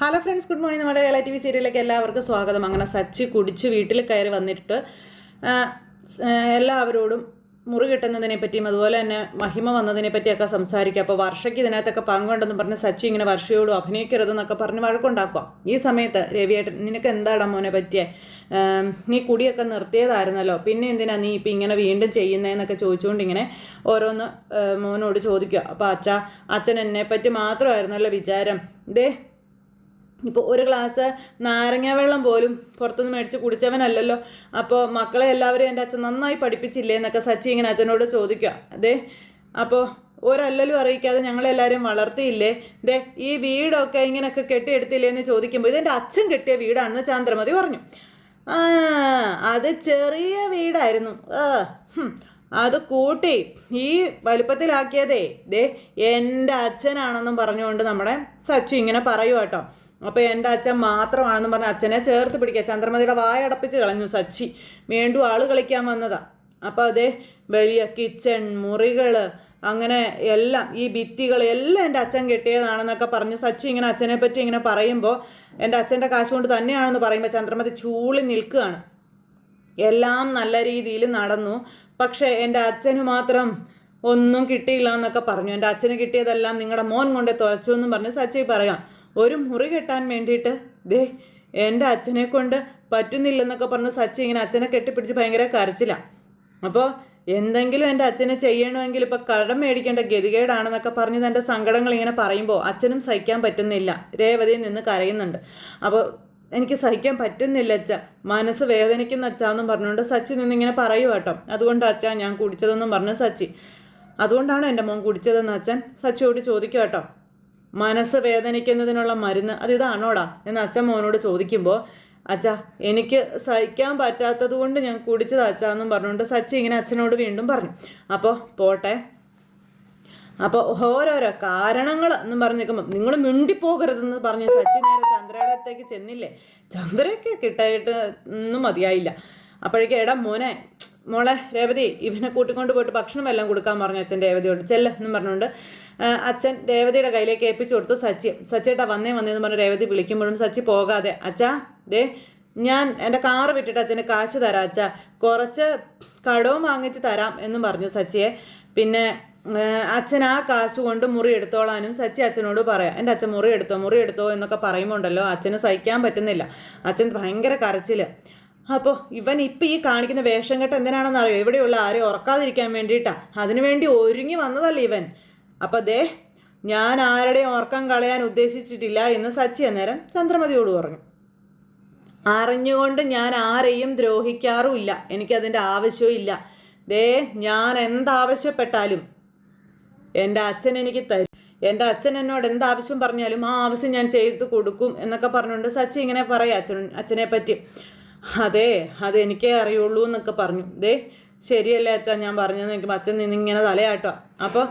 Hello friends good morning നമ്മുടെ T V സീരിയലിലേക്ക് എല്ലാവർക്കും സ്വാഗതം. അങ്ങനെ സച്ചി കുടിച്ച് വീട്ടിൽ കയറി വന്നിട്ട് എല്ലാവരോടും മുറി കിട്ടുന്നതിനെ പറ്റിയും അതുപോലെ തന്നെ മഹിമ വന്നതിനെ പറ്റിയൊക്കെ സംസാരിക്കുക അപ്പോൾ വർഷയ്ക്ക് ഇതിനകത്തൊക്കെ പങ്കുണ്ടെന്ന് പറഞ്ഞ് സച്ചി ഇങ്ങനെ വർഷയോടും അഭിനയിക്കരുതെന്നൊക്കെ പറഞ്ഞ് വഴക്കുണ്ടാക്കുക. ഈ സമയത്ത് രവിയേട്ടൻ നിനക്ക് എന്താടാ മോനെ പറ്റിയേ? നീ കുടിയൊക്കെ നിർത്തിയതായിരുന്നല്ലോ. പിന്നെ എന്തിനാ നീ ഇപ്പം ഇങ്ങനെ വീണ്ടും ചെയ്യുന്നതെന്നൊക്കെ ചോദിച്ചുകൊണ്ട് ഇങ്ങനെ ഓരോന്ന് മോനോട് ചോദിക്കുക. അപ്പോൾ അച്ഛ അച്ഛൻ എന്നെപ്പറ്റി മാത്രമായിരുന്നല്ലോ വിചാരം. ദേ ഇപ്പോൾ ഒരു ഗ്ലാസ് നാരങ്ങ വെള്ളം പോലും പുറത്തുനിന്ന് മേടിച്ച് കുടിച്ചവനല്ലല്ലോ. അപ്പോൾ മക്കളെ എല്ലാവരും എന്റെ അച്ഛൻ നന്നായി പഠിപ്പിച്ചില്ലേ എന്നൊക്കെ സച്ചി ഇങ്ങനെ അച്ഛനോട് ചോദിക്കുക. അതെ അപ്പോൾ ഒരല്ലലും അറിയിക്കാതെ ഞങ്ങളെല്ലാവരും വളർത്തിയില്ലേ? ദേ ഈ വീടൊക്കെ ഇങ്ങനെയൊക്കെ കെട്ടിയെടുത്തില്ലേ എന്ന് ചോദിക്കുമ്പോൾ ഇതെന്റെ അച്ഛൻ കെട്ടിയ വീടാണെന്ന് ചാന്ദ്രമതി പറഞ്ഞു. ആ അത് ചെറിയ വീടായിരുന്നു. ആ അത് കൂട്ടി ഈ വലുപ്പത്തിലാക്കിയതേ. ദേ എന്റെ അച്ഛനാണെന്നും പറഞ്ഞുകൊണ്ട് നമ്മുടെ സച്ചി ഇങ്ങനെ പറയുക കേട്ടോ. അപ്പോൾ എന്റെ അച്ഛൻ മാത്രമാണെന്ന് പറഞ്ഞ അച്ഛനെ ചേർത്ത് പിടിക്കുക. ചന്ദ്രമതിയുടെ വായ അടപ്പിച്ച് കളഞ്ഞു സച്ചി. വീണ്ടും ആൾ കളിക്കാൻ വന്നതാ. അപ്പോൾ അതേ വലിയ കിച്ചൺ മുറികൾ അങ്ങനെ എല്ലാം ഈ ഭിത്തികൾ എല്ലാം എന്റെ അച്ഛൻ കെട്ടിയതാണെന്നൊക്കെ പറഞ്ഞ് സച്ചി ഇങ്ങനെ അച്ഛനെ പറ്റി ഇങ്ങനെ പറയുമ്പോൾ എന്റെ അച്ഛന്റെ കാശ് കൊണ്ട് തന്നെയാണെന്ന് പറയുമ്പോൾ ചന്ദ്രമതി ചൂളി നിൽക്കുകയാണ്. എല്ലാം നല്ല രീതിയിൽ നടന്നു. പക്ഷേ എന്റെ അച്ഛന് മാത്രം ഒന്നും കിട്ടിയില്ല എന്നൊക്കെ പറഞ്ഞു. എന്റെ അച്ഛന് കിട്ടിയതെല്ലാം നിങ്ങളുടെ മോൻ കൊണ്ടേ തുഴച്ചു എന്നും പറഞ്ഞ് സച്ചി പറയാം. ഒരു മുറി കെട്ടാൻ വേണ്ടിയിട്ട് ദേ എന്റെ അച്ഛനെ കൊണ്ട് പറ്റുന്നില്ലെന്നൊക്കെ പറഞ്ഞ് സച്ചി ഇങ്ങനെ അച്ഛനെ കെട്ടിപ്പിടിച്ച് ഭയങ്കര കരച്ചിലാണ് അപ്പോൾ എന്തെങ്കിലും എന്റെ അച്ഛനെ ചെയ്യണമെങ്കിൽ ഇപ്പോൾ കടം മേടിക്കേണ്ട ഗതികേടാണെന്നൊക്കെ പറഞ്ഞ് തന്റെ സങ്കടങ്ങൾ ഇങ്ങനെ പറയുമ്പോൾ അച്ഛനും സഹിക്കാൻ പറ്റുന്നില്ല. രേവതിയിൽ നിന്ന് കരയുന്നുണ്ട്. അപ്പോൾ എനിക്ക് സഹിക്കാൻ പറ്റുന്നില്ല അച്ഛ. മനസ്സ് വേദനിക്കുന്ന അച്ഛാന്നും പറഞ്ഞുകൊണ്ട് സച്ചി നിന്നിങ്ങനെ പറയുക കേട്ടോ. അതുകൊണ്ട് അച്ഛാ ഞാൻ കുടിച്ചതെന്നും പറഞ്ഞു സച്ചി. അതുകൊണ്ടാണ് എന്റെ മോൻ കുടിച്ചതെന്ന് അച്ഛൻ സച്ചിയോട് ചോദിക്കുക കേട്ടോ. മനസ്സ് വേദനിക്കുന്നതിനുള്ള മരുന്ന്. അത് ഇതാണോടാ? എന്ന് അച്ഛൻ മോനോട് ചോദിക്കുമ്പോൾ അച്ഛാ എനിക്ക് സഹിക്കാൻ പറ്റാത്തത് കൊണ്ട് ഞാൻ കുടിച്ചത് അച്ഛാന്നും പറഞ്ഞുകൊണ്ട് സച്ചി ഇങ്ങനെ അച്ഛനോട് വീണ്ടും പറഞ്ഞു. അപ്പോൾ പോട്ടെ. അപ്പോൾ ഓരോരോ കാരണങ്ങൾ എന്ന് പറഞ്ഞ് നിൽക്കുമ്പോൾ നിങ്ങൾ മിണ്ടിപ്പോകരുതെന്ന് പറഞ്ഞ് സച്ചി നേരെ ചന്ദ്രയുടെ അടുത്തേക്ക് ചെന്നില്ലേ? ചന്ദ്രയ്ക്ക് കിട്ടായിട്ട് ഒന്നും മതിയായില്ല. അപ്പോഴേക്കും എടാ മോനെ മോളെ രേവതി ഇവനെ കൂട്ടിക്കൊണ്ട് പോയിട്ട് ഭക്ഷണം എല്ലാം കൊടുക്കാൻ പറഞ്ഞു അച്ഛൻ രേവതിയോട് ചെല്ലെന്നും പറഞ്ഞുകൊണ്ട് അച്ഛൻ രേവതിയുടെ കയ്യിലേക്ക് ഏൽപ്പിച്ചു കൊടുത്തു സച്ചി. സച്ചേട്ടാ വന്നേ വന്നേന്ന് പറഞ്ഞ് രേവതി വിളിക്കുമ്പോഴും സച്ചി പോകാതെ അച്ഛാ ദേ ഞാൻ എന്റെ കാറ് വിട്ടിട്ട് അച്ഛന് കാശ് തരാം അച്ഛാ. കുറച്ച് കടവും വാങ്ങിച്ച് തരാം എന്നും പറഞ്ഞു സച്ചിയെ. പിന്നെ അച്ഛൻ ആ കാശ് കൊണ്ട് മുറി എടുത്തോളാനും സച്ചി അച്ഛനോട് പറയാം എന്റെ അച്ഛൻ മുറി എടുത്തോ മുറി എടുത്തോ എന്നൊക്കെ പറയുമ്പോണ്ടല്ലോ അച്ഛന് സഹിക്കാൻ പറ്റുന്നില്ല. അച്ഛൻ ഭയങ്കര കരച്ചിൽ അപ്പോൾ ഇവൻ ഇപ്പം ഈ കാണിക്കുന്ന വേഷം കെട്ട് എന്തിനാണെന്ന് അറിയോ ഇവിടെയുള്ള ആരെയും ഉറക്കാതിരിക്കാൻ വേണ്ടിയിട്ടാണ് അതിനുവേണ്ടി ഒരുങ്ങി വന്നതല്ലേ ഇവൻ. അപ്പം ദേ ഞാൻ ആരുടെയും ഓർക്കം കളയാൻ ഉദ്ദേശിച്ചിട്ടില്ല എന്ന് സച്ചി അന്നേരം ചന്ദ്രമതിയോട് പറഞ്ഞു. അറിഞ്ഞുകൊണ്ട് ഞാൻ ആരെയും ദ്രോഹിക്കാറുമില്ല. എനിക്കതിന്റെ ആവശ്യവും ഇല്ല ദേ ഞാൻ എന്താവശ്യപ്പെട്ടാലും എന്റെ അച്ഛൻ എനിക്ക് തരും. എന്റെ അച്ഛൻ എന്നോട് എന്താവശ്യം പറഞ്ഞാലും ആ ആവശ്യം ഞാൻ ചെയ്ത് കൊടുക്കും എന്നൊക്കെ പറഞ്ഞുകൊണ്ട് സച്ചി ഇങ്ങനെ പറയാം അച്ഛൻ അച്ഛനെ പറ്റി അതെ അതെനിക്കേ അറിയുള്ളൂ എന്നൊക്കെ പറഞ്ഞു. ദേ ശരിയല്ലേ അച്ഛാ ഞാൻ പറഞ്ഞതെന്ന് എനിക്ക് അച്ഛൻ നിന്നിങ്ങനെ തലയാട്ടോ. അപ്പോൾ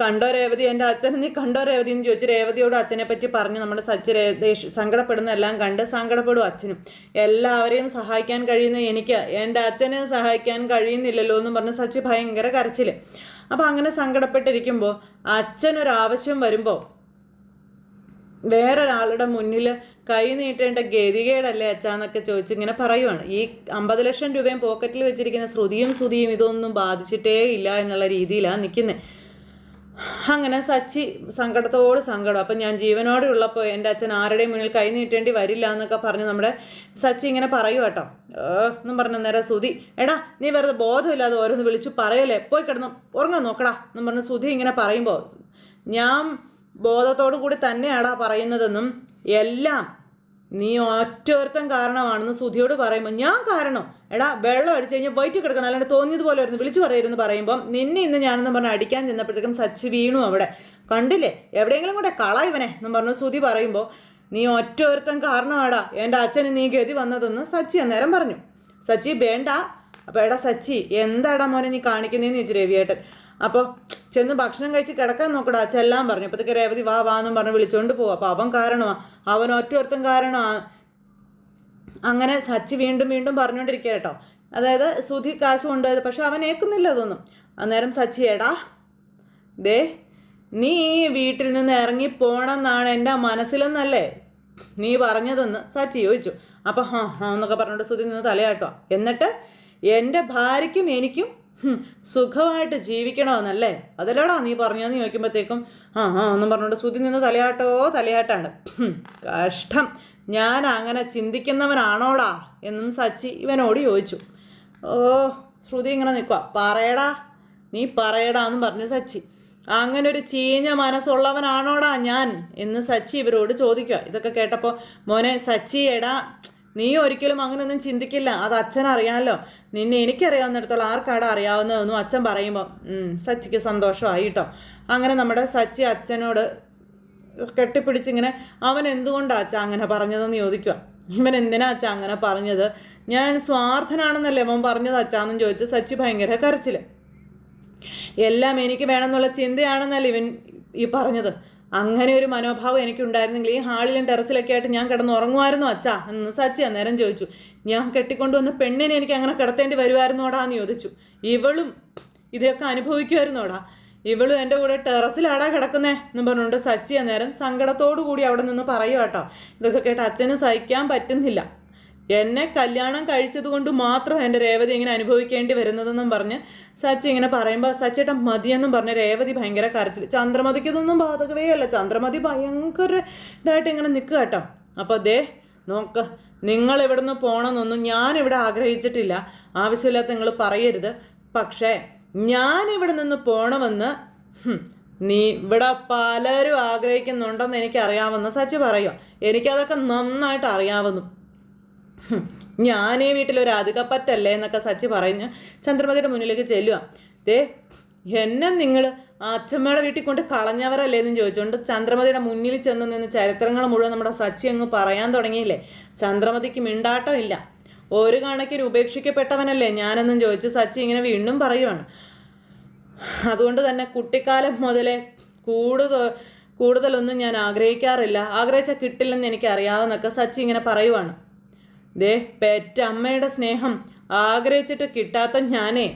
കണ്ടോ രേവതി? എന്റെ അച്ഛൻ നീ കണ്ടോ രേവതി എന്ന് ചോദിച്ചു രേവതിയോട് അച്ഛനെ പറ്റി പറഞ്ഞ് നമ്മുടെ സച്ച് രേ സങ്കടപ്പെടുന്നതെല്ലാം കണ്ട് സങ്കടപ്പെടും അച്ഛനും. എല്ലാവരെയും സഹായിക്കാൻ കഴിയുന്ന എനിക്ക് എന്റെ അച്ഛനെ സഹായിക്കാൻ കഴിയുന്നില്ലല്ലോ എന്ന് പറഞ്ഞ് സച്ച് ഭയങ്കര കരച്ചിൽ അപ്പോൾ അങ്ങനെ സങ്കടപ്പെട്ടിരിക്കുമ്പോൾ അച്ഛനൊരാവശ്യം വരുമ്പോൾ വേറൊരാളുടെ മുന്നിൽ കൈ നീട്ടേണ്ട ഗതികേടല്ലേ അച്ഛാന്നൊക്കെ ചോദിച്ച് ഇങ്ങനെ പറയുവാണ്. ഈ അമ്പത് ലക്ഷം രൂപയും പോക്കറ്റിൽ വെച്ചിരിക്കുന്ന ശ്രുതിയും ശ്രുതിയും ഇതൊന്നും ബാധിച്ചിട്ടേ ഇല്ല എന്നുള്ള രീതിയിലാണ് നിൽക്കുന്നത് അങ്ങനെ സച്ചി സങ്കടത്തോട് സങ്കടം. അപ്പം ഞാൻ ജീവനോടെ ഉള്ളപ്പോൾ എന്റെ അച്ഛൻ ആരുടെയും മുന്നിൽ കൈ നീട്ടേണ്ടി വരില്ല എന്നൊക്കെ പറഞ്ഞ് നമ്മുടെ സച്ചി ഇങ്ങനെ പറയൂ കേട്ടോ. എന്നും പറഞ്ഞ നേരെ സുധി എടാ നീ വെറുതെ ബോധമില്ലാതെ ഓരോന്ന് വിളിച്ചു പറയല്ലേ? പോയി കിടന്നു ഉറങ്ങാൻ നോക്കടാ. എന്നും പറഞ്ഞ് സുധി ഇങ്ങനെ പറയുമ്പോൾ ഞാൻ ബോധത്തോടു കൂടി തന്നെയാടാ പറയുന്നതെന്നും എല്ലാം നീ ഒറ്റൊരുത്തൻ കാരണമാണെന്ന് സുധിയോട് പറയുമ്പോൾ ഞാൻ കാരണം എടാ വെള്ളം അടിച്ചു കഴിഞ്ഞാൽ വൈറ്റ് കിടക്കണം. അല്ലാണ്ട് തോന്നിയതുപോലെ ആയിരുന്നു. വിളിച്ചു പറയുമെന്ന് പറയുമ്പോൾ നിന്നെ ഇന്ന് ഞാനെന്ന് പറഞ്ഞ് അടിക്കാൻ ചെന്നപ്പോഴത്തേക്കും സച്ച് വീണു അവിടെ. കണ്ടില്ലേ? എവിടെയെങ്കിലും കൂടെ കള ഇവനെ എന്നും പറഞ്ഞു സുതി പറയുമ്പോൾ നീ ഒറ്റ ഒരുത്തൻ കാരണമാടാ. എന്റെ അച്ഛന് നീ ഗതി വന്നതെന്ന് സച്ചി അന്നേരം പറഞ്ഞു. സച്ചി വേണ്ട. അപ്പോൾ എടാ സച്ചി എന്താടാ മോനെ നീ കാണിക്കുന്നതെന്ന് ചോദിച്ചു രവിയേട്ടൻ. അപ്പോൾ ചെന്ന് ഭക്ഷണം കഴിച്ച് കിടക്കാൻ നോക്കടാ ചെല്ലാൻ പറഞ്ഞു. അപ്പോഴത്തേക്ക് രേവതി വാ വാ എന്നും പറഞ്ഞ് വിളിച്ചുകൊണ്ട് പോവാം. അപ്പോൾ അവൻ കാരണമാ. അവൻ ഒറ്റ ഒരുത്തൻ കാരണമാ. അങ്ങനെ സച്ചി വീണ്ടും വീണ്ടും പറഞ്ഞുകൊണ്ടിരിക്കുക കേട്ടോ. അതായത് സുധി കാശ് കൊണ്ടുപോയത്. പക്ഷെ അവൻ ഏക്കുന്നില്ല അതൊന്നും. അന്നേരം സച്ചി ഏടാ ദേ നീ വീട്ടിൽ നിന്ന് ഇറങ്ങി പോണെന്നാണ് എന്റെ മനസ്സിലെന്നല്ലേ നീ പറഞ്ഞതെന്ന് സച്ചി ചോദിച്ചു. അപ്പം ഹാ ഹാ എന്നൊക്കെ പറഞ്ഞിട്ട് സുധി നിന്ന് തലയാട്ടോ എന്നിട്ട് എന്റെ ഭാര്യയ്ക്കും എനിക്കും സുഖമായിട്ട് ജീവിക്കണമെന്നല്ലേ? അതല്ലേടാ നീ പറഞ്ഞതെന്ന് ചോദിക്കുമ്പോഴത്തേക്കും ആ ആ എന്നും പറഞ്ഞുകൊണ്ട് സുധി നിന്ന് തലയാട്ടോ തലയാട്ടാണ്. കഷ്ടം. ഞാൻ അങ്ങനെ ചിന്തിക്കുന്നവനാണോടാ? എന്നും സച്ചി ഇവനോട് ചോദിച്ചു. ഓ ശ്രുതി ഇങ്ങനെ നിൽക്കുക പറയടാ നീ പറയടാ എന്നും പറഞ്ഞു സച്ചി. അങ്ങനെ ഒരു ചീഞ്ഞ മനസ്സുള്ളവനാണോടാ ഞാൻ? എന്ന് സച്ചി ഇവരോട് ചോദിക്കുക ഇതൊക്കെ കേട്ടപ്പോൾ മോനെ സച്ചി എടാ നീ ഒരിക്കലും അങ്ങനെയൊന്നും ചിന്തിക്കില്ല. അത് അച്ഛൻ അറിയാമല്ലോ നിന്നെ എനിക്കറിയാവുന്നിടത്തോളം ആർക്കാടാ അറിയാവുന്നതെന്നും അച്ഛൻ പറയുമ്പോൾ സച്ചിക്ക് സന്തോഷമായി കേട്ടോ അങ്ങനെ നമ്മുടെ സച്ചി അച്ഛനോട് കെട്ടിപ്പിടിച്ചിങ്ങനെ അവൻ എന്തുകൊണ്ടാ അച്ഛ അങ്ങനെ പറഞ്ഞതെന്ന് ചോദിക്കുക ഇവൻ എന്തിനാ അച്ഛ അങ്ങനെ പറഞ്ഞത്? ഞാൻ സ്വാർത്ഥനാണെന്നല്ലേ അവൻ പറഞ്ഞത് അച്ഛാന്നും ചോദിച്ച് സച്ചി ഭയങ്കര കരച്ചിൽ. എല്ലാം എനിക്ക് വേണമെന്നുള്ള ചിന്തയാണെന്നല്ലേ ഇവൻ ഈ പറഞ്ഞത്? അങ്ങനെ ഒരു മനോഭാവം എനിക്കുണ്ടായിരുന്നെങ്കിൽ ഈ ഹാളിലും ടെറസിലൊക്കെ ആയിട്ട് ഞാൻ കിടന്ന് ഉറങ്ങുമായിരുന്നു അച്ഛാ? എന്ന് സച്ചി അന്നേരം ചോദിച്ചു. ഞാൻ കെട്ടിക്കൊണ്ടുവന്ന പെണ്ണിനെ എനിക്ക് അങ്ങനെ കിടത്തേണ്ടി വരുമായിരുന്നോടാ എന്ന് ചോദിച്ചു. ഇവളും ഇതൊക്കെ അനുഭവിക്കുമായിരുന്നോടാ? ഇവളും എന്റെ കൂടെ ടെറസിലാടാ കിടക്കുന്നേ എന്ന് പറഞ്ഞുകൊണ്ട് സച്ചി അന്നേരം സങ്കടത്തോടു കൂടി അവിടെ നിന്ന് പറയുക കേട്ടോ ഇതൊക്കെ കേട്ട് അച്ഛന് സഹിക്കാൻ പറ്റുന്നില്ല. എന്നെ കല്യാണം കഴിച്ചത് കൊണ്ട് മാത്രം എന്റെ രേവതി ഇങ്ങനെ അനുഭവിക്കേണ്ടി വരുന്നതെന്നും പറഞ്ഞ് സച്ചി ഇങ്ങനെ പറയുമ്പോൾ സച്ചേട്ടൻ മതിയെന്നും പറഞ്ഞ് രേവതി ഭയങ്കര കരച്ചിൽ ചന്ദ്രമതിക്ക് ഇതൊന്നും ബാധകവേ അല്ല. ചന്ദ്രമതി ഭയങ്കര ഇതായിട്ട് ഇങ്ങനെ നിൽക്കുക കേട്ടോ അപ്പോൾ ദേ നോക്ക്. നിങ്ങൾ ഇവിടുന്ന് പോകണമെന്നൊന്നും ഞാനിവിടെ ആഗ്രഹിച്ചിട്ടില്ല. ആവശ്യമില്ലാത്ത നിങ്ങൾ പറയരുത്. പക്ഷേ ഞാൻ ഇവിടെ നിന്ന് പോണമെന്ന് നീ ഇവിടെ പലരും ആഗ്രഹിക്കുന്നുണ്ടെന്ന് എനിക്കറിയാമെന്ന് സച്ചി പറയുക എനിക്കതൊക്കെ നന്നായിട്ട് അറിയാവുന്നു. ഞാൻ ഈ വീട്ടിലൊരു അധികപ്പറ്റല്ലേ എന്നൊക്കെ സച്ചി പറഞ്ഞ് ചന്ദ്രമതിയുടെ മുന്നിലേക്ക് ചെല്ലുക ദേ എന്നെ നിങ്ങൾ അച്ഛമ്മയുടെ വീട്ടിൽ കൊണ്ട് കളഞ്ഞവരല്ലേ എന്ന് ചോദിച്ചുകൊണ്ട് ചന്ദ്രമതിയുടെ മുന്നിൽ ചെന്ന് നിന്ന് ചരിത്രങ്ങൾ മുഴുവൻ നമ്മുടെ സച്ചി അങ്ങ് പറയാൻ തുടങ്ങിയില്ലേ? ചന്ദ്രമതിക്ക് മിണ്ടാട്ടമില്ല. ഒരു കണക്കിന് ഉപേക്ഷിക്കപ്പെട്ടവനല്ലേ ഞാനെന്നും ചോദിച്ച് സച്ചി ഇങ്ങനെ വീണ്ടും പറയുവാണ്. അതുകൊണ്ട് തന്നെ കുട്ടിക്കാലം മുതലേ കൂടുതൽ കൂടുതലൊന്നും ഞാൻ ആഗ്രഹിക്കാറില്ല. ആഗ്രഹിച്ചാൽ കിട്ടില്ലെന്ന് എനിക്ക് അറിയാവുന്നൊക്കെ സച്ചി ഇങ്ങനെ പറയുവാണ്. ദേ പെറ്റ അമ്മയുടെ സ്നേഹം ആഗ്രഹിച്ചിട്ട് കിട്ടാത്ത ഞാനേ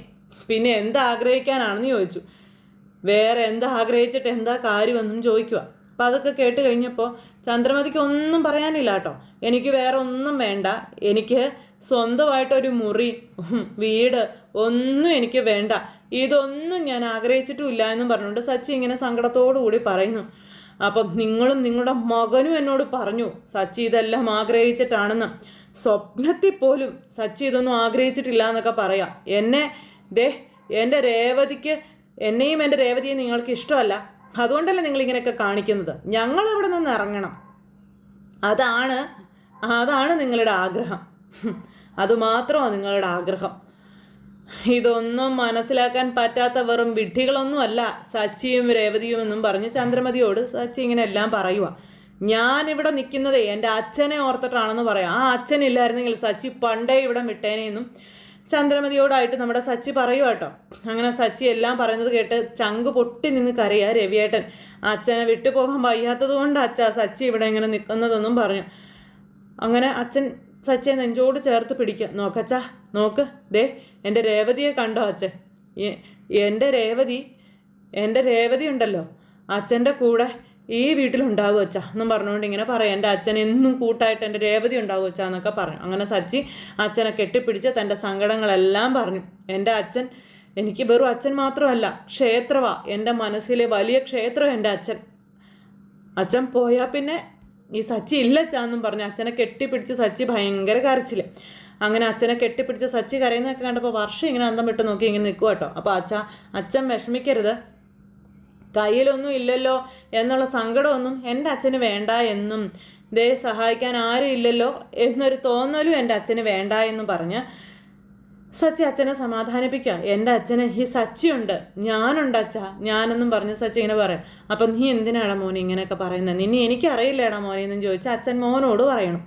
പിന്നെ എന്താ ആഗ്രഹിക്കാനാണെന്ന് ചോദിച്ചു. വേറെ എന്താ ആഗ്രഹിച്ചിട്ട് എന്താ കാര്യമെന്നും ചോദിക്കുക അപ്പം അതൊക്കെ കേട്ട് കഴിഞ്ഞപ്പോൾ ചന്ദ്രമതിക്ക് ഒന്നും പറയാനില്ല കേട്ടോ എനിക്ക് വേറെ ഒന്നും വേണ്ട. എനിക്ക് സ്വന്തമായിട്ടൊരു മുറി വീട് ഒന്നും എനിക്ക് വേണ്ട. ഇതൊന്നും ഞാൻ ആഗ്രഹിച്ചിട്ടുമില്ല എന്നും പറഞ്ഞുകൊണ്ട് സച്ചി ഇങ്ങനെ കൂടി പറയുന്നു. അപ്പം നിങ്ങളും നിങ്ങളുടെ മകനും എന്നോട് പറഞ്ഞു സച്ചി ഇതെല്ലാം ആഗ്രഹിച്ചിട്ടാണെന്ന്. സ്വപ്നത്തിൽ പോലും സച്ചി ഇതൊന്നും ആഗ്രഹിച്ചിട്ടില്ല എന്നൊക്കെ പറയാം. എന്നെ ദേ എന്റെ രേവതിക്ക് എന്നെയും എന്റെ രേവതിയെ നിങ്ങൾക്ക് ഇഷ്ടമല്ല. അതുകൊണ്ടല്ലേ നിങ്ങൾ ഇങ്ങനെയൊക്കെ കാണിക്കുന്നത്. ഞങ്ങൾ ഇവിടെ നിന്ന് ഇറങ്ങണം. അതാണ് അതാണ് നിങ്ങളുടെ ആഗ്രഹം. അതുമാത്രമാണ് നിങ്ങളുടെ ആഗ്രഹം. ഇതൊന്നും മനസ്സിലാക്കാൻ പറ്റാത്ത വെറും വിഡ്ഢികളൊന്നുമല്ല സച്ചിയും രേവതിയും എന്നും പറഞ്ഞ് ചന്ദ്രമതിയോട് സച്ചി ഇങ്ങനെ എല്ലാം പറയുക ഞാനിവിടെ നിൽക്കുന്നത് എന്റെ അച്ഛനെ ഓർത്തിട്ടാണെന്ന് പറയാം. ആ അച്ഛനില്ലായിരുന്നെങ്കിൽ സച്ചി പണ്ടേ ഇവിടെ വിട്ടേനെന്നും ചന്ദ്രമതിയോടായിട്ട് നമ്മുടെ സച്ചി പറയുക കേട്ടോ. അങ്ങനെ സച്ചി എല്ലാം പറയുന്നത് കേട്ട് ചങ്ക് പൊട്ടി നിന്ന് കരയാ രവിയേട്ടൻ. അച്ഛനെ വിട്ടുപോകാൻ വയ്യാത്തത് കൊണ്ട് അച്ഛ സച്ചി ഇവിടെ ഇങ്ങനെ നിൽക്കുന്നതെന്നും പറഞ്ഞു. അങ്ങനെ അച്ഛൻ സച്ചിയെ നെഞ്ചോട് ചേർത്ത് പിടിക്കുക നോക്കച്ചാ നോക്ക്. ദേ എന്റെ രേവതിയെ കണ്ടോ അച്ഛൻ? എന്റെ രേവതി എന്റെ രേവതി ഉണ്ടല്ലോ. അച്ഛന്റെ കൂടെ ഈ വീട്ടിലുണ്ടാകും അച്ഛ എന്നും പറഞ്ഞുകൊണ്ട് ഇങ്ങനെ പറയാം. എന്റെ അച്ഛൻ എന്നും കൂട്ടായിട്ട് എന്റെ രേവതി ഉണ്ടാകും അച്ഛ എന്നൊക്കെ പറഞ്ഞു അങ്ങനെ സച്ചി അച്ഛനെ കെട്ടിപ്പിടിച്ച് തന്റെ സങ്കടങ്ങളെല്ലാം പറഞ്ഞു. എന്റെ അച്ഛൻ എനിക്ക് വെറും അച്ഛൻ മാത്രമല്ല ക്ഷേത്രവാ. എന്റെ മനസ്സിലെ വലിയ ക്ഷേത്രം എന്റെ അച്ഛൻ. അച്ഛൻ പോയാൽ പിന്നെ ഈ സച്ചി ഇല്ല ചാന്നും പറഞ്ഞ് അച്ഛനെ കെട്ടിപ്പിടിച്ച് സച്ചി ഭയങ്കര കരച്ചിൽ അങ്ങനെ അച്ഛനെ കെട്ടിപ്പിടിച്ച് സച്ചി കരയുന്നതൊക്കെ കണ്ടപ്പോൾ വർഷം ഇങ്ങനെ അന്തം വിട്ട് നോക്കി ഇങ്ങനെ നിൽക്കുക കേട്ടോ. അപ്പോൾ അച്ഛ അച്ഛൻ വിഷമിക്കരുത്. കയ്യിലൊന്നും ഇല്ലല്ലോ എന്നുള്ള സങ്കടമൊന്നും എന്റെ അച്ഛന് വേണ്ട എന്നും ദേ സഹായിക്കാൻ ആരും ഇല്ലല്ലോ എന്നൊരു തോന്നലും എന്റെ അച്ഛന് വേണ്ട എന്നും പറഞ്ഞ് സച്ചി അച്ഛനെ സമാധാനിപ്പിക്കുക. എന്റെ അച്ഛന് ഈ സച്ചിയുണ്ട്. ഞാനുണ്ട് അച്ഛ. ഞാനെന്നും പറഞ്ഞ് സച്ചി ഇങ്ങനെ പറയും. അപ്പം നീ എന്തിനാണ് മോനെ ഇങ്ങനെയൊക്കെ പറയുന്നത്? നിന്നെ എനിക്കറിയില്ലേടാ മോനെ എന്നും ചോദിച്ച് അച്ഛൻ മോനോട് പറയണം.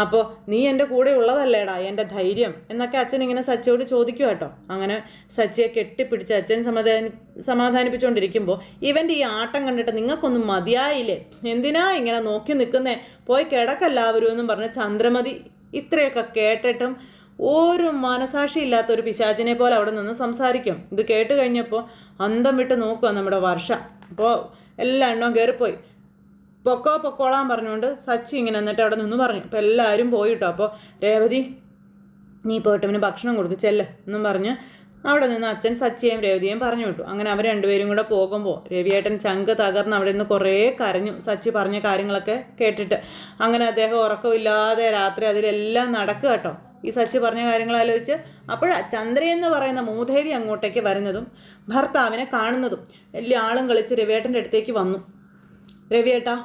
അപ്പോൾ നീ എന്റെ കൂടെ ഉള്ളതല്ലേടാ എന്റെ ധൈര്യം? എന്നൊക്കെ അച്ഛൻ ഇങ്ങനെ സച്ചിയോട് ചോദിക്കുക കേട്ടോ. അങ്ങനെ സച്ചിയെ കെട്ടിപ്പിടിച്ച് അച്ഛൻ സമാധാനി സമാധാനിപ്പിച്ചുകൊണ്ടിരിക്കുമ്പോൾ ഇവന്റെ ഈ ആട്ടം കണ്ടിട്ട് നിങ്ങൾക്കൊന്നും മതിയായില്ലേ? എന്തിനാ ഇങ്ങനെ നോക്കി നിൽക്കുന്നേ? പോയി കിടക്കല്ലാവരും എന്നും പറഞ്ഞ് ചന്ദ്രമതി ഇത്രയൊക്കെ കേട്ടിട്ടും ഒരു മനസാക്ഷി ഇല്ലാത്ത ഒരു പിശാചിനെ പോലെ അവിടെ നിന്ന് സംസാരിക്കും. ഇത് കേട്ട് കഴിഞ്ഞപ്പോൾ അന്തം വിട്ട് നോക്കുക നമ്മുടെ വർഷ. അപ്പോൾ എല്ലാ എണ്ണവും കയറിപ്പോയി പൊക്കോ പൊക്കോളാൻ പറഞ്ഞുകൊണ്ട് സച്ചി ഇങ്ങനെ എന്നിട്ട് അവിടെ നിന്ന് പറഞ്ഞു. അപ്പോൾ എല്ലാവരും പോയിട്ടോ. അപ്പോൾ രേവതി നീ പോയിട്ട് അവന് ഭക്ഷണം കൊടുക്ക് ചെല്ല് എന്നും പറഞ്ഞ് അവിടെ നിന്ന് അച്ഛൻ സച്ചിയെയും രേവതിയെയും പറഞ്ഞു വിട്ടു. അങ്ങനെ അവർ രണ്ടുപേരും കൂടെ പോകുമ്പോൾ രവിയേട്ടൻ ചങ്ക് തകർന്ന് അവിടെ നിന്ന് കുറേ കരഞ്ഞു. സച്ചി പറഞ്ഞ കാര്യങ്ങളൊക്കെ കേട്ടിട്ട്. അങ്ങനെ അദ്ദേഹം ഉറക്കമില്ലാതെ രാത്രി അതിലെല്ലാം നടക്കുക കേട്ടോ. ഈ സച്ചി പറഞ്ഞ കാര്യങ്ങൾ ആലോചിച്ച് അപ്പോൾ ചന്ദ്ര എന്ന് പറയുന്ന മൂധേവി അങ്ങോട്ടേക്ക് വരുന്നതും ഭർത്താവിനെ കാണുന്നതും വലിയ ആളും കളിച്ച് രവിയേട്ടന്റെ അടുത്തേക്ക് വന്നു. രവിയേട്ടാ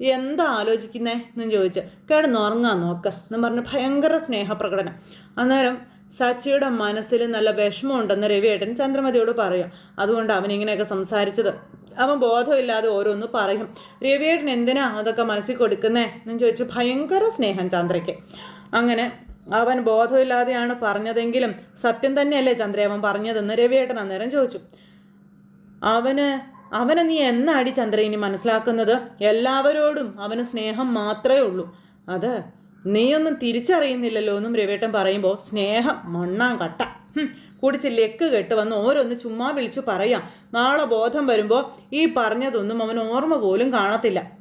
എന്താ ആലോചിക്കുന്നേ എന്നും ചോദിച്ച് കിടന്നുറങ്ങാൻ നോക്ക് എന്നും പറഞ്ഞ് ഭയങ്കര സ്നേഹപ്രകടനം. അന്നേരം സച്ചിയുടെ മനസ്സിൽ നല്ല വിഷമമുണ്ടെന്ന് രവിയേട്ടൻ ചന്ദ്രമതിയോട് പറയാം അതുകൊണ്ട് അവൻ ഇങ്ങനെയൊക്കെ സംസാരിച്ചത്. അവൻ ബോധമില്ലാതെ ഓരോന്ന് പറയും. രവിയേട്ടൻ എന്തിനാ അതൊക്കെ മനസ്സിൽ കൊടുക്കുന്നേ എന്നും ചോദിച്ച് ഭയങ്കര സ്നേഹം ചന്ദ്രയ്ക്ക്. അങ്ങനെ അവൻ ബോധമില്ലാതെയാണ് പറഞ്ഞതെങ്കിലും സത്യം തന്നെയല്ലേ ചന്ദ്രയവൻ പറഞ്ഞതെന്ന് രവിയേട്ടൻ അന്നേരം ചോദിച്ചു. അവന് അവനെ നീ എന്നാടി ചന്ദ്ര ഇനി മനസ്സിലാക്കുന്നത്? എല്ലാവരോടും അവന് സ്നേഹം മാത്രമേ ഉള്ളൂ. അത് നീയൊന്നും തിരിച്ചറിയുന്നില്ലല്ലോ എന്നും രവേട്ടൻ പറയുമ്പോൾ സ്നേഹം മണ്ണാൻ കട്ട. കൂടി കുടിച്ച് ലെക്ക് കെട്ട് വന്ന് ഓരോന്ന് ചുമ്മാ വിളിച്ചു പറയാം. നാളെ ബോധം വരുമ്പോൾ ഈ പറഞ്ഞതൊന്നും അവൻ ഓർമ്മ പോലും കാണത്തില്ല.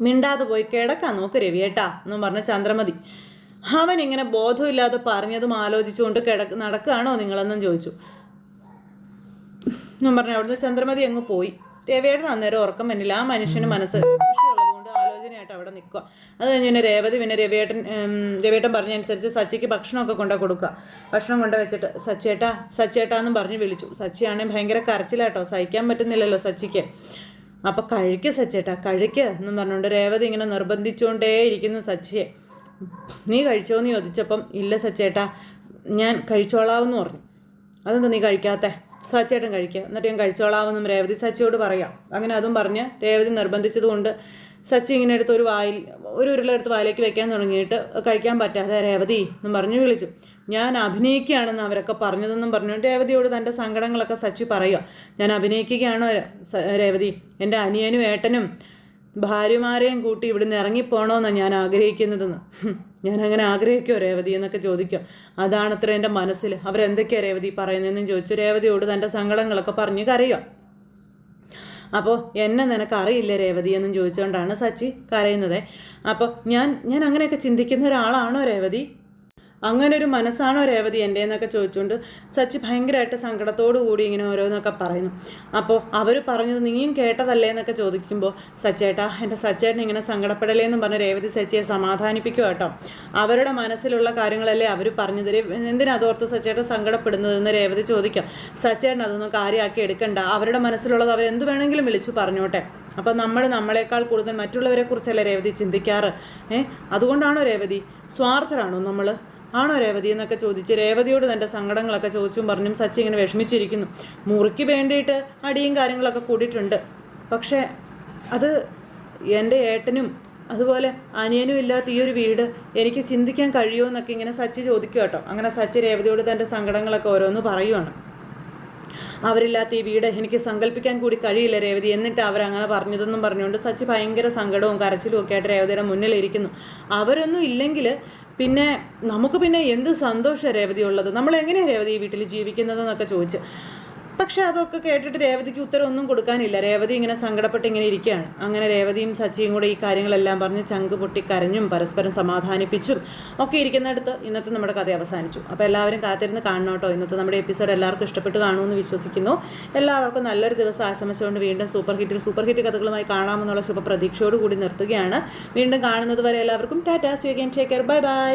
മിണ്ടാതെ പോയി കിടക്കാൻ നോക്ക് രവിയേട്ടാ എന്നും പറഞ്ഞ ചന്ദ്രമതി. അവൻ ഇങ്ങനെ ബോധമില്ലാതെ പറഞ്ഞതും ആലോചിച്ചുകൊണ്ട് കിടക്ക് നടക്കുകയാണോ നിങ്ങളെന്നും ചോദിച്ചു. ഞാൻ പറഞ്ഞു അവിടുന്ന് ചന്ദ്രമതി അങ്ങ് പോയി. രവിയേട്ടൻ അന്നേരം ഉറക്കം വന്നില്ല. ആ മനുഷ്യന് മനസ്സ് അവിടെ നിൽക്കുക. അത് കഴിഞ്ഞ് പിന്നെ രേവതി പിന്നെ രവിയേട്ടൻ രവിയേട്ടൻ പറഞ്ഞനുസരിച്ച് സച്ചിക്ക് ഭക്ഷണമൊക്കെ കൊണ്ടു കൊടുക്കുക. ഭക്ഷണം കൊണ്ട് വെച്ചിട്ട് സച്ചേട്ടാ സച്ചേട്ടാ എന്നും പറഞ്ഞ് വിളിച്ചു. സച്ചിയാണെങ്കിൽ ഭയങ്കര കരച്ചിലാട്ടോ. സഹിക്കാൻ പറ്റുന്നില്ലല്ലോ സച്ചിക്ക്. അപ്പൊ കഴിക്കുക സച്ചേട്ടാ കഴിക്കുക എന്നും പറഞ്ഞുകൊണ്ട് രേവതി ഇങ്ങനെ നിർബന്ധിച്ചുകൊണ്ടേ ഇരിക്കുന്നു സച്ചിയെ. നീ കഴിച്ചോ എന്ന് ചോദിച്ചപ്പം ഇല്ല സച്ചേട്ടാ ഞാൻ കഴിച്ചോളാവെന്ന് പറഞ്ഞു. അതെന്താ നീ കഴിക്കാത്ത? സച്ചേട്ടൻ കഴിക്കുക എന്നിട്ട് ഞാൻ കഴിച്ചോളാവെന്നും രേവതി സച്ചിയോട് പറയാം. അങ്ങനെ അതും പറഞ്ഞ് രേവതി നിർബന്ധിച്ചതുകൊണ്ട് സച്ചി ഇങ്ങനെ എടുത്ത് ഒരു വായിൽ ഒരു ഉരുളെടുത്ത് വായിലേക്ക് വെക്കാൻ തുടങ്ങിയിട്ട് കഴിക്കാൻ പറ്റാതെ രേവതി എന്നും പറഞ്ഞു വിളിച്ചു. ഞാൻ അഭിനയിക്കുകയാണെന്ന് അവരൊക്കെ പറഞ്ഞതെന്നും പറഞ്ഞു. രേവതിയോട് തന്റെ സങ്കടങ്ങളൊക്കെ സച്ചി പറയുക. ഞാൻ അഭിനയിക്കുകയാണോ രേവതി? എന്റെ അനിയനും ഏട്ടനും ഭാര്യമാരെയും കൂട്ടി ഇവിടുന്ന് ഇറങ്ങിപ്പോണമെന്നാണ് ഞാൻ ആഗ്രഹിക്കുന്നതെന്ന്. ഞാൻ അങ്ങനെ ആഗ്രഹിക്കോ രേവതി എന്നൊക്കെ ചോദിക്കും. അതാണത്ര എന്റെ മനസ്സിൽ അവരെന്തൊക്കെയാണ് രേവതി പറയുന്നതെന്നും ചോദിച്ചു രേവതിയോട് തന്റെ സങ്കടങ്ങളൊക്കെ പറഞ്ഞ് കരയുക അപ്പോൾ എന്നെ നിനക്ക് അറിയില്ല രേവതി എന്നും ചോദിച്ചുകൊണ്ടാണ് സച്ചി കരയുന്നത്. അപ്പോൾ ഞാൻ ഞാൻ അങ്ങനെയൊക്കെ ചിന്തിക്കുന്ന ഒരാളാണോ രേവതി? അങ്ങനെ ഒരു മനസ്സാണോ രേവതി എന്റെ എന്നൊക്കെ ചോദിച്ചുകൊണ്ട് സച്ചി ഭയങ്കരമായിട്ട് സങ്കടത്തോടു കൂടി ഇങ്ങനെ ഓരോന്നൊക്കെ പറയുന്നു. അപ്പോൾ അവർ പറഞ്ഞത് നീയും കേട്ടതല്ലേ എന്നൊക്കെ ചോദിക്കുമ്പോൾ സച്ചേട്ടാ എന്റെ സച്ചേട്ടൻ ഇങ്ങനെ സങ്കടപ്പെടലേ എന്ന് പറഞ്ഞ് രേവതി സച്ചിയെ സമാധാനിപ്പിക്കുക കേട്ടോ. അവരുടെ മനസ്സിലുള്ള കാര്യങ്ങളല്ലേ അവർ പറഞ്ഞത് എന്തിനാ അതോർത്ത് സച്ചേട്ടൻ സങ്കടപ്പെടുന്നതെന്ന് രേവതി ചോദിക്കാം. സച്ചേട്ടൻ അതൊന്നും കാര്യമാക്കി എടുക്കണ്ട. അവരുടെ മനസ്സിലുള്ളത് അവരെന്ത് വേണമെങ്കിലും വിളിച്ചു പറഞ്ഞോട്ടെ. അപ്പം നമ്മൾ നമ്മളെക്കാൾ കൂടുതൽ മറ്റുള്ളവരെക്കുറിച്ചല്ലേ രേവതി ചിന്തിക്കാറ്? ഏ? അതുകൊണ്ടാണോ രേവതി? സ്വാർത്ഥരാണോ നമ്മൾ ആണോ രേവതി എന്നൊക്കെ ചോദിച്ച് രേവതിയോട് തന്റെ സങ്കടങ്ങളൊക്കെ ചോദിച്ചും പറഞ്ഞും സച്ചി ഇങ്ങനെ വിഷമിച്ചിരിക്കുന്നു. മുറിക്ക് വേണ്ടിയിട്ട് അടിയും കാര്യങ്ങളൊക്കെ കൂടിയിട്ടുണ്ട്. പക്ഷേ അത് എന്റെ ഏട്ടനും അതുപോലെ അനിയനും ഇല്ലാത്ത ഈ ഒരു വീട് എനിക്ക് ചിന്തിക്കാൻ കഴിയുമോ എന്നൊക്കെ ഇങ്ങനെ സച്ചി ചോദിക്കുക കേട്ടോ. അങ്ങനെ സച്ചി രേവതിയോട് തന്റെ സങ്കടങ്ങളൊക്കെ ഓരോന്ന് പറയുവാണ്. അവരില്ലാത്ത ഈ വീട് എനിക്ക് സങ്കല്പിക്കാൻ കൂടി കഴിയില്ല രേവതി. എന്നിട്ട് അവരങ്ങനെ പറഞ്ഞതെന്നും പറഞ്ഞുകൊണ്ട് സച്ചി ഭയങ്കര സങ്കടവും കരച്ചിലും ഒക്കെ ആയിട്ട് രേവതിയുടെ മുന്നിലിരിക്കുന്നു. അവരൊന്നും ഇല്ലെങ്കിൽ പിന്നെ നമുക്ക് പിന്നെ എന്ത് സന്തോഷ രേവതി ഉള്ളത്? നമ്മൾ എങ്ങനെയാണ് രേവതി വീട്ടിൽ ജീവിക്കുന്നത് എന്നൊക്കെ ചോദിച്ച്. പക്ഷെ അതൊക്കെ കേട്ടിട്ട് രേവതിക്ക് ഉത്തരവൊന്നും കൊടുക്കാനില്ല. രേവതി ഇങ്ങനെ സങ്കടപ്പെട്ട് ഇങ്ങനെ ഇരിക്കുകയാണ്. അങ്ങനെ രേവതിയും സച്ചിയും കൂടെ ഈ കാര്യങ്ങളെല്ലാം പറഞ്ഞ് ചങ്ക് പൊട്ടി കരഞ്ഞും പരസ്പരം സമാധാനിപ്പിച്ചും ഒക്കെ ഇരിക്കുന്നിടത്ത് ഇന്നത്തെ നമ്മുടെ കഥ അവസാനിച്ചു. അപ്പോൾ എല്ലാവരും കാത്തിരുന്ന് കാണണം കേട്ടോ. ഇന്നത്തെ നമ്മുടെ എപ്പിസോഡ് എല്ലാവർക്കും ഇഷ്ടപ്പെട്ട് കാണുമെന്ന് വിശ്വസിക്കുന്നു. എല്ലാവർക്കും നല്ലൊരു ദിവസം ആശംസിച്ചുകൊണ്ട് വീണ്ടും സൂപ്പർ ഹിറ്റിൽ സൂപ്പർ ഹിറ്റ് കഥകളുമായി കാണാമെന്നുള്ള ശുഭപ്രതീക്ഷയോട് കൂടി നിർത്തുകയാണ്. വീണ്ടും കാണുന്നത് വരെ എല്ലാവർക്കും ടാറ്റാ സ്വീകൻ ടേക്ക് കെയർ ബൈ ബൈ